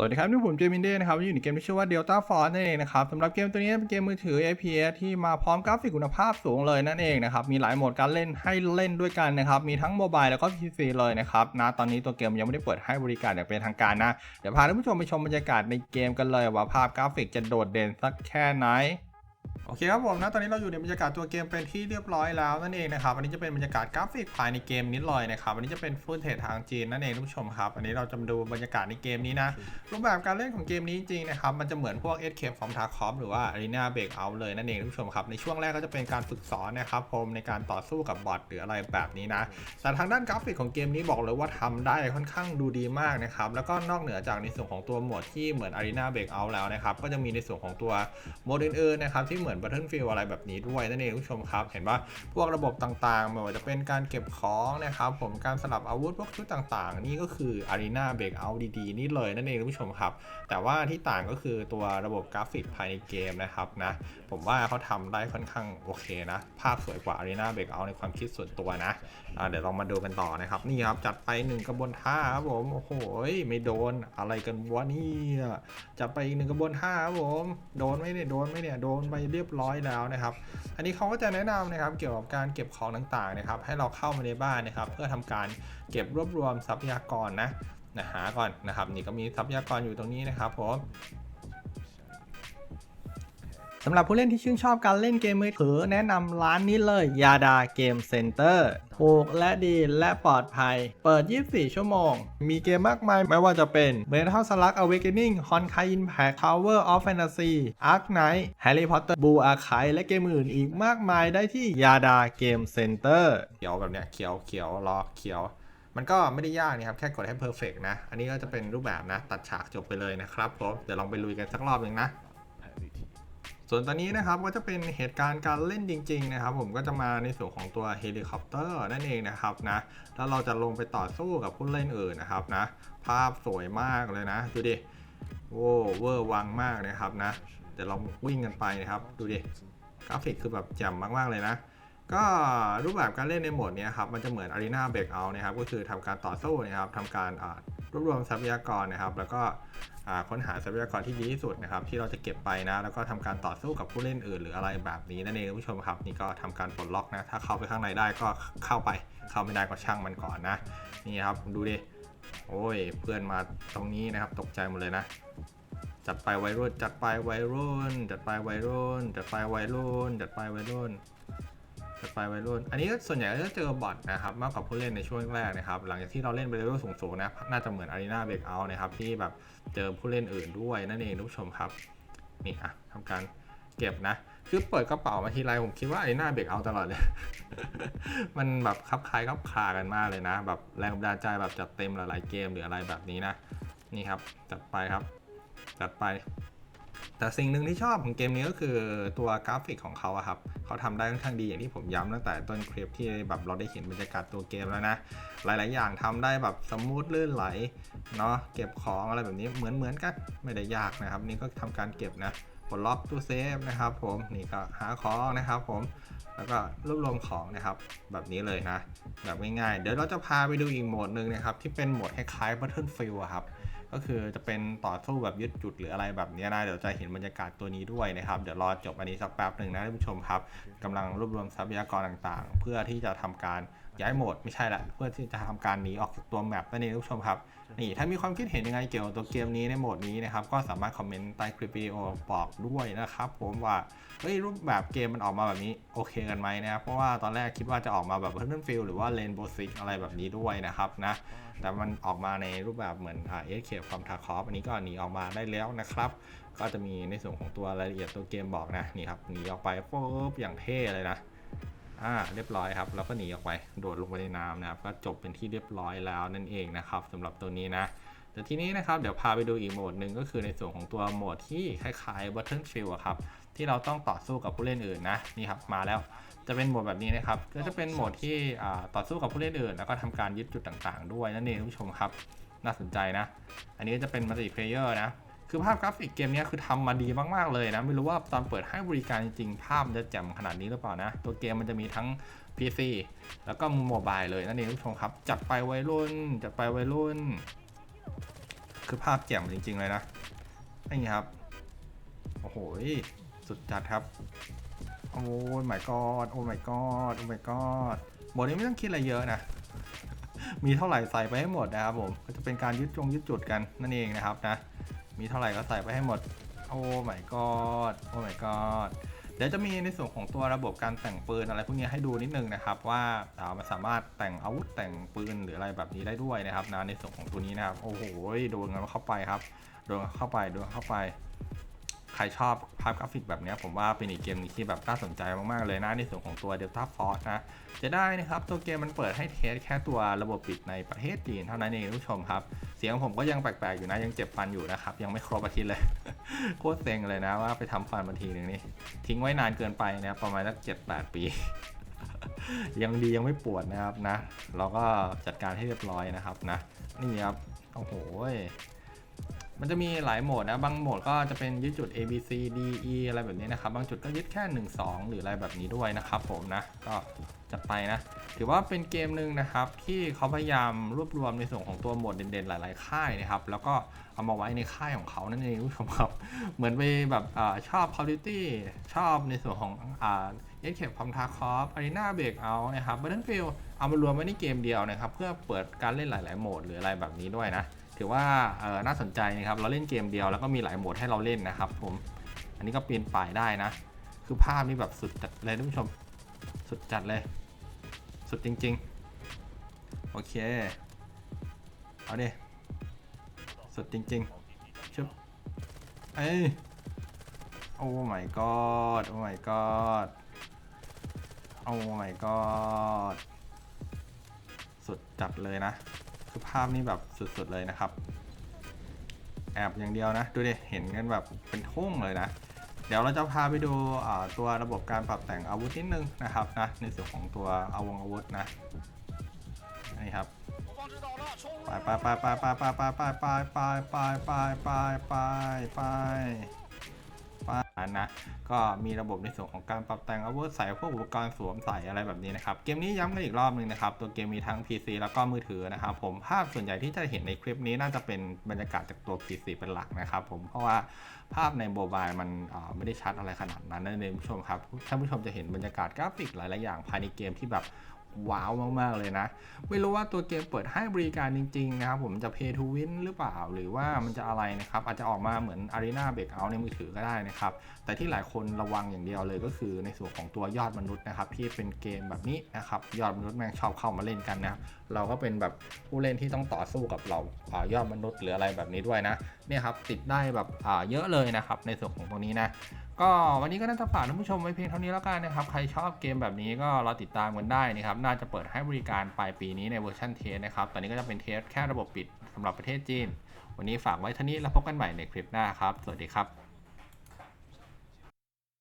สวัสดีครับนี่ผมเจมินเดนะครับอยู่ในเกมที่ชื่อว่า Delta Force นั่นเองนะครับสำหรับเกมตัวนี้เป็นเกมมือถือ FPS ที่มาพร้อมกราฟิกคุณภาพสูงเลยนั่นเองนะครับมีหลายโหมดการเล่นให้เล่นด้วยกันนะครับมีทั้งโมบายแล้วก็ PC เลยนะครับนะตอนนี้ตัวเกมยังไม่ได้เปิดให้บริการอย่างเป็นทางการนะ เดี๋ยวพาท่านผู้ชมไปชมบรรยากาศในเกมกันเลยว่าภาพกราฟิกจะโดดเด่นสักแค่ไหน โอเคครับผมนะตอนนี้เราอยู่ในบรรยากาศตัวเกมเป็นที่เรียบร้อยแล้วนั่นเองนะครับอันนี้จะเป็นบรรยากาศกราฟิกภายในเกมนี้เลยนะครับอันนี้จะเป็นฟุตเทจทางจีนนั่นเองท่านผู้ชมครับอันนี้เราจะมาดูบรรยากาศในเกมนี้นะรูปแบบการเล่นของเกมนี้จริงนะครับมันจะเหมือนพวก Escape from Tarkov หรือว่า Arena Breakout เลยนั่นเองท่านผู้ชมครับในช่วงแรกก็จะเป็นการฝึกสอนนะครับผมในการต่อสู้กับบอทหรืออะไรแบบนี้นะแต่ทางด้านกราฟิกของเกมนี้บอกเลยว่าทำได้ค่อนข้างดูดีมากนะครับแล้วก็นอกเหนือจากในส่วนของตัวโหมดที่เหมือน Arena Breakout แล้วนะครับก็จะมีในส่วนของตัวโหมดอื่นๆนะครับที่เหมือน Battlefield อะไรแบบนี้ด้วยนั่นเองคุณผู้ชมครับ เห็นว่าพวกระบบต่างๆไม่ว่าจะเป็นการเก็บของนะครับผมการสลับอาวุธพวกชุดต่างๆ นี่ก็คือ Arena Breakout ดีๆ นี่เลยนั่นเองคุณผู้ชมครับ แต่ว่าที่ต่างก็คือตัวระบบกราฟิกภายในเกมนะครับนะผมว่าเขาทำได้ค่อนข้างโอเคนะ ภาพสวยกว่า Arena Breakout ในความคิดส่วนตัวนะเดี๋ยวลองมาดูกันต่อนะครับ นี่ครับ จัดไปหนึ่งกระบวนท่าครับผม โอ้โหไม่โดนอะไรกันวะนี่จัดไปอีกหนึ่งกระบวนท่าครับผม โดนไหมเนี่ย โดนไหมเนี่ย โดนไปเรียบร้อยแล้วนะครับ อันนี้เขาก็จะแนะนำนะครับเกี่ยวกับการเก็บของต่างๆนะครับ ให้เราเข้ามาในบ้านนะครับ เพื่อทำการเก็บรวบรวมทรัพยากรนะนะหาก่อนนะครับ นี่ก็มีทรัพยากรอยู่ตรงนี้นะครับผมำหรับผู้เล่นที่ชื่นชอบการเล่นเกมมือถือแนะนำร้านนี้เลยยาดาเกมเซ็นเตอร์ถูกและดีและปลอดภัย เปิด 24 ชั่วโมง มีเกมมากมายไม่ว่าจะเป็น Metal Slug Awakening Honkai Impact Tower of Fantasy Ark Knight Harry Potter Blue Archive และเกมอื่นอีกมากมายได้ที่ยาดาเกมเซ็นเตอร์เขียวแบบเนี้ยเขียวเขียวรอเขียวมันก็ไม่ได้ยากนะครับ แค่กดให้ perfect นะ อันนี้ก็จะเป็นรูปแบบนะ ตัดฉากจบไปเลยนะครับผม เดี๋ยวลองไปลุยกันสักรอบหนึ่งนะ ส่วนตอนนี้นะครับก็จะเป็นเหตุการณ์การเล่นจริง ๆ นะครับ ผมก็จะมาในส่วนของตัวเฮลิคอปเตอร์นั่นเองนะครับนะแล้วเราจะลงไปต่อสู้กับผู้เล่นอื่นนะครับนะ ภาพสวยมากเลยนะดูดิโว้เวอร์วังมากนะครับนะเดี๋ยวเราวิ่งกันไปนะครับ ดูดิกราฟิกคือแบบแจ่มมากๆเลยนะ ก็รูปแบบการเล่นในโหมดนี้ครับมันจะเหมือน Arena Breakout นะครับก็คือทำการต่อสู้นะครับทำการรวบรวมทรัพยากรนะครับ แล้วก็ ค้นหาทรัพยากรที่ดีที่สุดนะครับที่เราจะเก็บไปนะ แล้วก็ทำการต่อสู้กับผู้เล่นอื่น หรืออะไรแบบนี้นั่นเองผู้ชมครับ นี่ก็ทำการปลดล็อกนะ ถ้าเข้าไปข้างในได้ก็เข้าไป เข้าไม่ได้ก็ช่างมันก่อนนะ นี่ครับดูดิโอ้ยเพื่อนมาตรงนี้นะครับ ตกใจหมดเลยนะ จัดไปวัยรุ่นจัดไปวัยรุ่นจัดไปวัยรุ่นจัดไปวัยรุ่นจัดไปวัยรุ่น ไปวัยรุ่น อันนี้ก็ส่วนใหญ่ก็จะเจอบอทนะครับมากกว่าผู้เล่นในช่วงแรกนะครับหลังจากที่เราเล่นไปเลเวลสูงๆนะน่าจะเหมือน Arena Breakout นะครับที่แบบเจอผู้เล่นอื่นด้วยนั่นเองทุกผชมครับนี่อะทำการเก็บนะคือเปิดกระเป๋ามาทีไรผมคิดว่า Arena Breakout ตลอดเลย มันแบบคับคายคับคากันมากเลยนะ แบบแรงบันดาลใจแบบจัดเต็มหลายๆเกมหรืออะไรแบบนี้นะ นี่ครับ จัดไปครับ จัดไป แต่สิ่งหนึ่งที่ชอบของเกมนี้ก็คือตัวกราฟิกของเขาอะครับเขาทำได้ค่อนข้างดีอย่างที่ผมย้ำตั้งแต่ต้นคลิปที่แบบเราได้เห็นบรรยากาศตัวเกมแล้วนะ หลาย ๆ อย่างทำได้แบบสมูทลื่นไหลเนาะเก็บของอะไรแบบนี้เหมือนเหมือนกันไม่ได้ยากนะครับ นี่ก็ทำการเก็บนะปลดล็อกตู้เซฟนะครับ ผมนี่ก็หาของนะครับผมแล้วก็รวบรวมของนะครับ แบบนี้เลยนะ แบบง่ายๆ เดี๋ยวเราจะพาไปดูอีกโหมดหนึ่งนะครับ ที่เป็นโหมดคล้ายๆ Battlefield ครับ ก็คือจะเป็นต่อสู้แบบยึดจุดหรืออะไรแบบนี้นะเดี๋ยวจะเห็นบรรยากาศตัวนี้ด้วยนะครับเดี๋ยวรอจบอันนี้สักแป๊บหนึ่งนะท่านผู้ชมครับกำลังรวบรวมทรัพยากรต่างๆ เพื่อที่จะทำการ ย้ายโหมดไม่ใช่ละเพื่อที่จะทำการหนีออกจากตัวแมปนั่นเองท่านผู้ชมครับนี่ถ้ามีความคิดเห็นยังไงเกี่ยวกับตัวเกมนี้ในโหมดนี้นะครับก็สามารถคอมเมนต์ใต้คลิปวิดีโอบอกด้วยนะครับผมว่าเฮ้ยรูปแบบเกมมันออกมาแบบนี้โอเคกันไหมนะครับเพราะว่าตอนแรกคิดว่าจะออกมาแบบ Battlefield หรือว่า Rainbow Six อะไรแบบนี้ด้วยนะครับนะแต่มันออกมาในรูปแบบเหมือนอ่าเอสเคฟความทาคอฟอันนี้ก็หนีออกมาได้แล้วนะครับก็จะมีในส่วนของตัวรายละเอียดตัวเกมบอกนะนี่ครับหนีออกไปปุ๊บอย่างเท่เลยนะ อ่าเรียบร้อยครับแล้วก็หนีออกไปโดดลงไปในน้ำนะครับก็จบเป็นที่เรียบร้อยแล้วนั่นเองนะครับสำหรับตัวนี้นะแต่ทีนี้นะครับเดี๋ยวพาไปดูอีกโหมดหนึ่งก็คือในส่วนของตัวโหมดที่คล้ายๆ Battlefield ครับที่เราต้องต่อสู้กับผู้เล่นอื่นนะนี่ครับมาแล้วจะเป็นโหมดแบบนี้นะครับก็จะเป็นโหมดที่อ่าต่อสู้กับผู้เล่นอื่น แล้วก็ทำการยึดจุดต่างๆ ด้วยนั่นเองท่านผู้ชมครับ น่าสนใจนะ อันนี้ก็จะเป็นมัลติเพลเยอร์นะ คือภาพกราฟิกเกมนี้คือทำมาดีมากๆเลยนะ ไม่รู้ว่าตอนเปิดให้บริการจริงๆ ภาพมันจะแจ่มขนาดนี้หรือเปล่านะ ตัวเกมมันจะมีทั้ง PC แล้วก็โมบายเลยนั่นเองท่านผู้ชมครับ จัดไปวัยรุ่น จัดไปวัยรุ่น คือภาพแจ่มจริง ๆ เลยนะนี่ครับ โอ้โห สุดจัดครับ โอ้ย my god โอ้ my god โอ้ my god โหมดนี้ไม่ต้องคิดอะไรเยอะนะมีเท่าไหร่ใส่ไปให้หมดนะครับผมก็จะเป็นการยึดจงยึดจุดกันนั่นเองนะครับนะ มีเท่าไหร่ก็ใส่ไปให้หมด โอ้ my god โอ้ my god เดี๋ยวจะมีในส่วนของตัวระบบการแต่งปืนอะไรพวกนี้ให้ดูนิดนึงนะครับว่าามันสามารถแต่งอาวุธแต่งปืนหรืออะไรแบบนี้ได้ด้วยนะครับนะในส่วนของตัวนี้นะครับ โอ้โหโดนกันเข้าไปครับ โดนเข้าไปโดนเข้าไป ใครชอบภาพกราฟิกแบบนี้ผมว่าเป็นอีกเกมหนึงที่แบบน่าสนใจมาก ๆ เลยนะ ในส่วนของตัว Delta Force นะ จะได้นะครับ ตัวเกมมันเปิดให้เทสแค่ตัวระบบปิดในประเทศจีนเท่านั้นเองคุณผู้ชมครับ เสียงผมก็ยังแปลก ๆ อยู่นะ ยังเจ็บฟันอยู่นะครับ ยังไม่ครบอาทิตย์เลย โคตรเซ็งเลยนะว่าไปทำฟันมาทีหนึ่งนี่ทิ้งไว้นานเกินไปนะประมาณสักเจ็ดแปดปียังดียังไม่ปวดนะครับนะ เราก็จัดการให้เรียบร้อยนะครับนะ นี่ครับ โอ้โห มันจะมีหลายโหมดนะ บางโหมดก็จะเป็นยึดจุด A B C D E อะไรแบบนี้นะครับ บางจุดก็ยึดแค่ 1 2 หรืออะไรแบบนี้ด้วยนะครับผมนะ ก็จัดไปนะ ถือว่าเป็นเกมหนึ่งนะครับ ที่เขาพยายามรวบรวมในส่วนของตัวโหมดเด่นๆ หลาย ๆ ค่ายนะครับ แล้วก็เอามาไว้ในค่ายของเขานั่นเองคุณผู้ชมครับ เหมือนไปแบบอชอบ Call of Duty ชอบในส่วนของอ่าเอ็กเคปคอมทาคอฟอารีนาเบรกเอานะครับ Battlefield เอามารวมไว้ในเกมเดียวนะครับ เพื่อเปิดการเล่นหลาย ๆ โหมดหรืออะไรแบบนี้ด้วยนะ ถือว่าน่าสนใจนะครับเราเล่นเกมเดียวแล้วก็มีหลายโหมดให้เราเล่นนะครับผมอันนี้ก็ปีนป่ายได้นะ คือภาพนี่แบบสุดจัดเลยท่านผู้ชมสุดจัดเลย สุดจริง ๆ โอเค เอาดิสุดจริงๆชุบเอ้ยโอ้ my god โอ้ my god โอ้ my god สุดจัดเลยนะ ภาพนี่แบบสุดๆเลยนะครับ แอบอย่างเดียวนะ ดูดิ เห็นกันแบบเป็นทุ่งเลยนะ เดี๋ยวเราจะพาไปดูตัวระบบการปรับแต่งอาวุธนิดนึงนะครับนะในส่วนของตัวอาวงอาวุธนะนี่ครับไปไปไปไปไปไปไปไปไปไปไปไปไป ไปไปไปนะก็มีระบบในส่วนของการปรับแต่งอาวุธใส่พวกอุปกรณ์สวมใส่อะไรแบบนี้นะครับเกมนี้ย้ำกันอีกรอบหนึงนะครับตัวเกมมีทั้ง PC แล้วก็มือถือนะครับผมภาพส่วนใหญ่ที่จะเห็นในคลิปนี้น่าจะเป็นบรรยากาศจากตัว PC เป็นหลักนะครับผมเพราะว่าภาพในโมบายมันไม่ได้ชัดอะไรขนาดนั้นนั่นเองผู้ชมครับท่านผู้ชมจะเห็นบรรยากาศกราฟิกหลายๆอย่างภายในเกมที่แบบ ว้าวมาก ๆ เลยนะ ไม่รู้ว่าตัวเกมเปิดให้บริการจริง ๆ นะครับ ผมจะ pay to win หรือเปล่า หรือว่ามันจะอะไรนะครับ อาจจะออกมาเหมือน Arena Breakout ในมือถือก็ได้นะครับ แต่ที่หลายคนระวังอย่างเดียวเลยก็คือในส่วนของตัวยอดมนุษย์นะครับ ที่เป็นเกมแบบนี้นะครับ ยอดมนุษย์แม่งชอบเข้ามาเล่นกันนะรเราก็เป็นแบบผู้เล่นที่ต้องต่อสู้กับเราอ่ายอดมนุษย์หรืออะไรแบบนี้ด้วยนะเนี่ยครับติดได้แบบอ่าเยอะเลยนะครับในส่วนของตรงนี้นะ ก็วันนี้ก็น่าจะฝากท่านผู้ชมไว้เพียงเท่านี้แล้วกันนะครับ ใครชอบเกมแบบนี้ก็รอติดตามกันได้นะครับ น่าจะเปิดให้บริการปลายปีนี้ในเวอร์ชันเทสนะครับ ตอนนี้ก็จะเป็นเทสแค่ระบบปิดสำหรับประเทศจีน วันนี้ฝากไว้เท่านี้แล้วพบกันใหม่ในคลิปหน้าครับ สวัสดีครับ